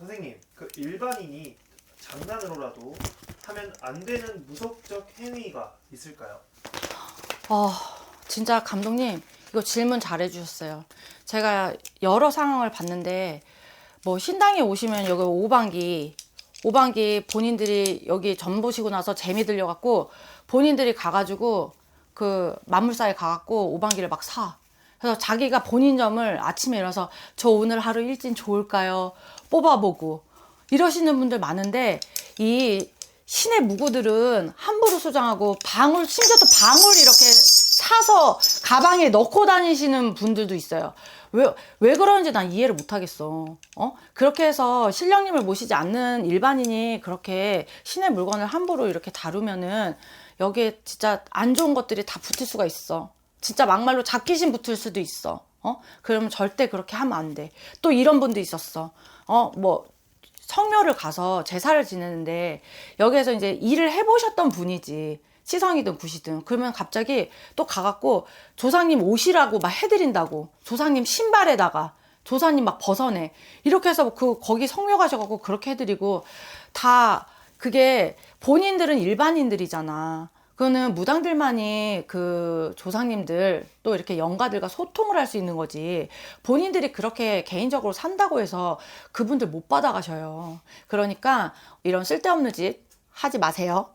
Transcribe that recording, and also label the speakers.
Speaker 1: 선생님, 그 일반인이 장난으로라도 하면 안 되는 무속적 행위가 있을까요?
Speaker 2: 어, 진짜 감독님, 이거 질문 잘 해주셨어요. 제가 여러 상황을 봤는데, 뭐, 신당에 오시면 여기 오방기, 오방기 본인들이 여기 전 보시고 나서 재미 들려갖고, 본인들이 가가지고, 그, 만물사에 가갖고 오방기를 막 사. 그래서 자기가 본인 점을 아침에 일어나서, 저 오늘 하루 일진 좋을까요? 뽑아보고. 이러시는 분들 많은데, 이 신의 무구들은 함부로 소장하고 방울 심지어 또 방울 이렇게 사서 가방에 넣고 다니시는 분들도 있어요. 왜, 왜 그러는지 난 이해를 못 하겠어. 어? 그렇게 해서 신령님을 모시지 않는 일반인이 그렇게 신의 물건을 함부로 이렇게 다루면은 여기에 진짜 안 좋은 것들이 다 붙을 수가 있어. 진짜 막말로 잡기신 붙을 수도 있어. 어? 그러면 절대 그렇게 하면 안 돼. 또 이런 분도 있었어. 어, 뭐, 성묘를 가서 제사를 지내는데 여기에서 이제 일을 해보셨던 분이지 시성이든 구시든 그러면 갑자기 또 가갖고 조상님 옷이라고 막 해드린다고 조상님 신발에다가 조상님 막 벗어내 이렇게 해서 그 거기 성묘 가셔갖고 그렇게 해드리고 다 그게 본인들은 일반인들이잖아. 그거는 무당들만이 그 조상님들 또 이렇게 영가들과 소통을 할 수 있는 거지. 본인들이 그렇게 개인적으로 산다고 해서 그분들 못 받아가셔요. 그러니까 이런 쓸데없는 짓 하지 마세요.